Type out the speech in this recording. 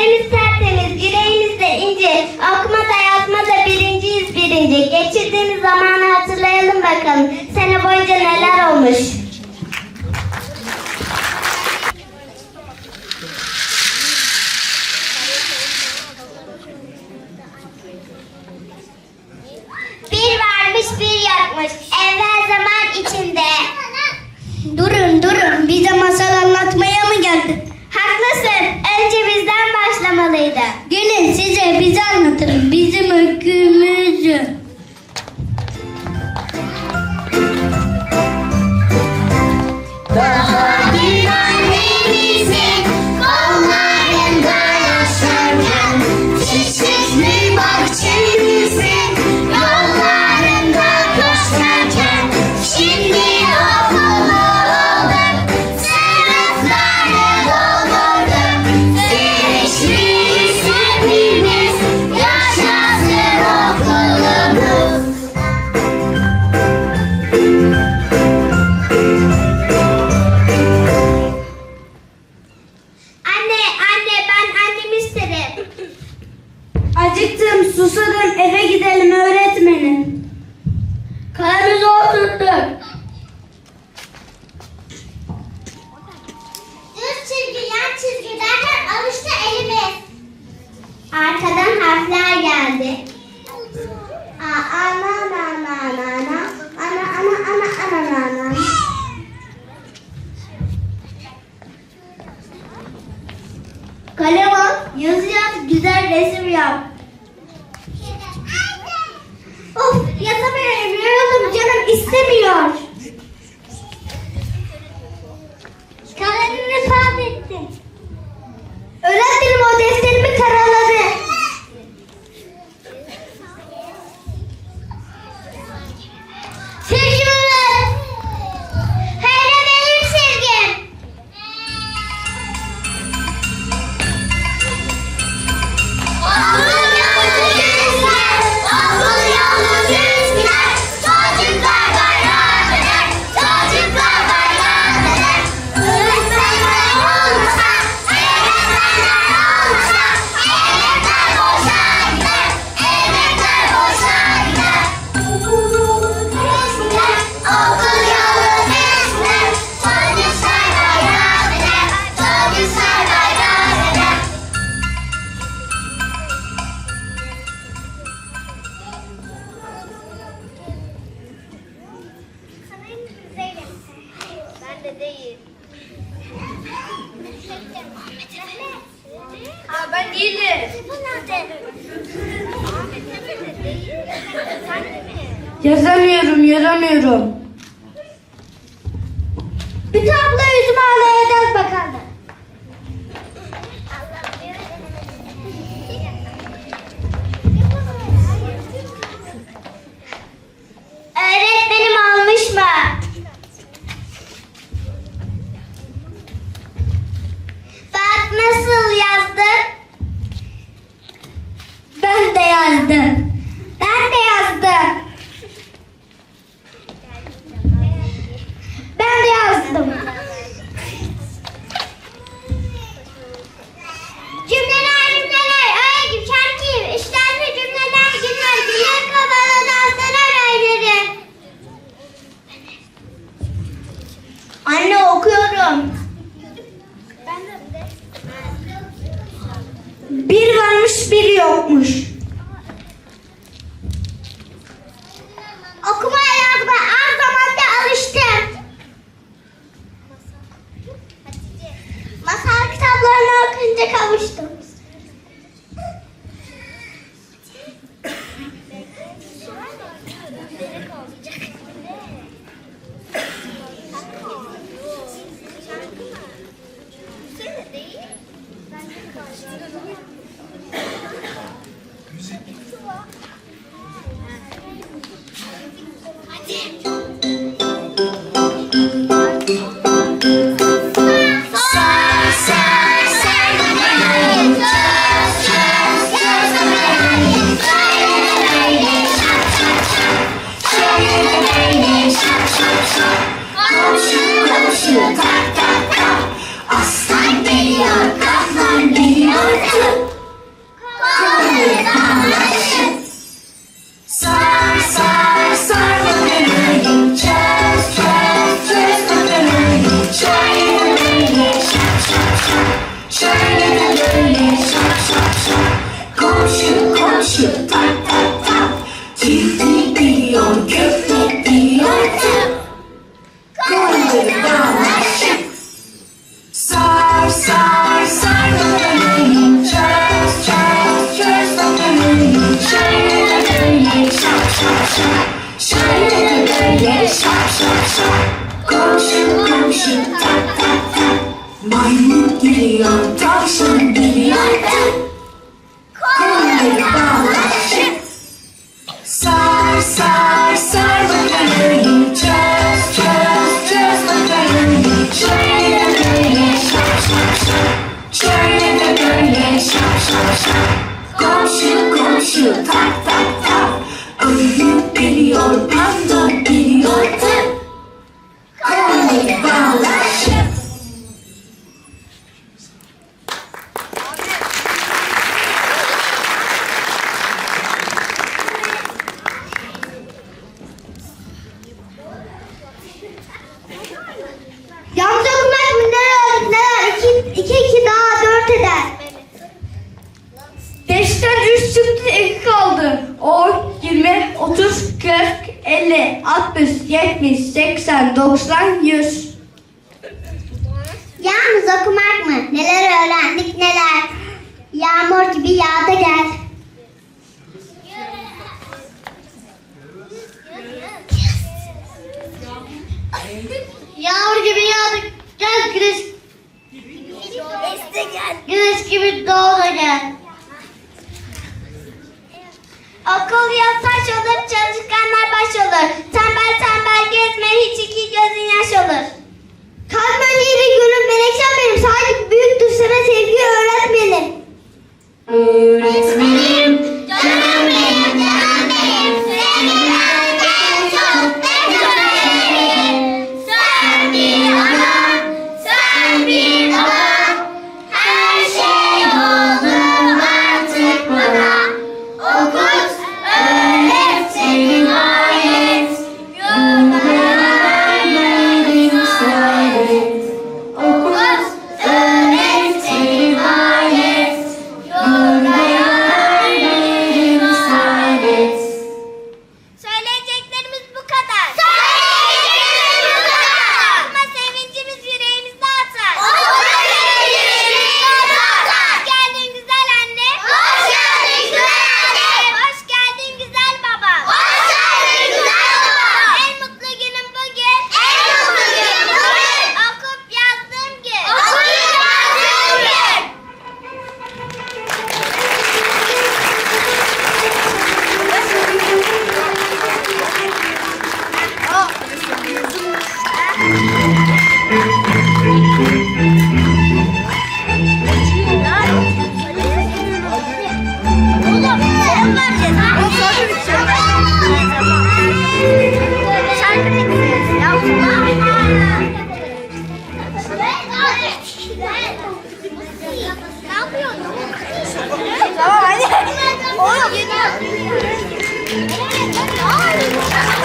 Ellerimiz tertemiz, yüreğimiz de ince. Okumada yazmada birinciyiz birinci. Geçirdiğimiz zamanı hatırlayalım bakalım. Sene boyunca neler olmuş. Bir varmış bir yokmuş. Evvel zaman içinde. Durun durun bize masal da. Gelin size biz anlatırız bizim öykümüz. Yazı yaz, güzel resim yap. of yazamıyorum, yoruldum canım istemiyor. Yazamıyorum, yazamıyorum. Anne okuyorum. Bir varmış bir yokmuş. Okumaya yazma az zamanda alıştım. Masal kitaplarını okuyunca kavuştum. Şap şap Şöyle de böyle şap şap şap. Komşu komşu tak tak tak Maymun geliyor tavşan geliyor tıp Kolları bağlaşıp Sar sar sar bakalım Çöz çöz çöz bakalım Şöyle böyle şap şap şap Şöyle böyle şap şap şap Komşu komşu tak tak tak 60, 70, 80, 90, 100. Yalnız okumak mı? Neler öğrendik neler. Yağmur gibi yağda gel. Yağmur gibi yağda gel güneş. Güneş gibi doğdu gel. Okul yaz taş olur, çalışkanlar baş olur. Tembel tembel gezme, hiç iki gözün yaş olur. Kalkma yeri gülüm melekşem benim.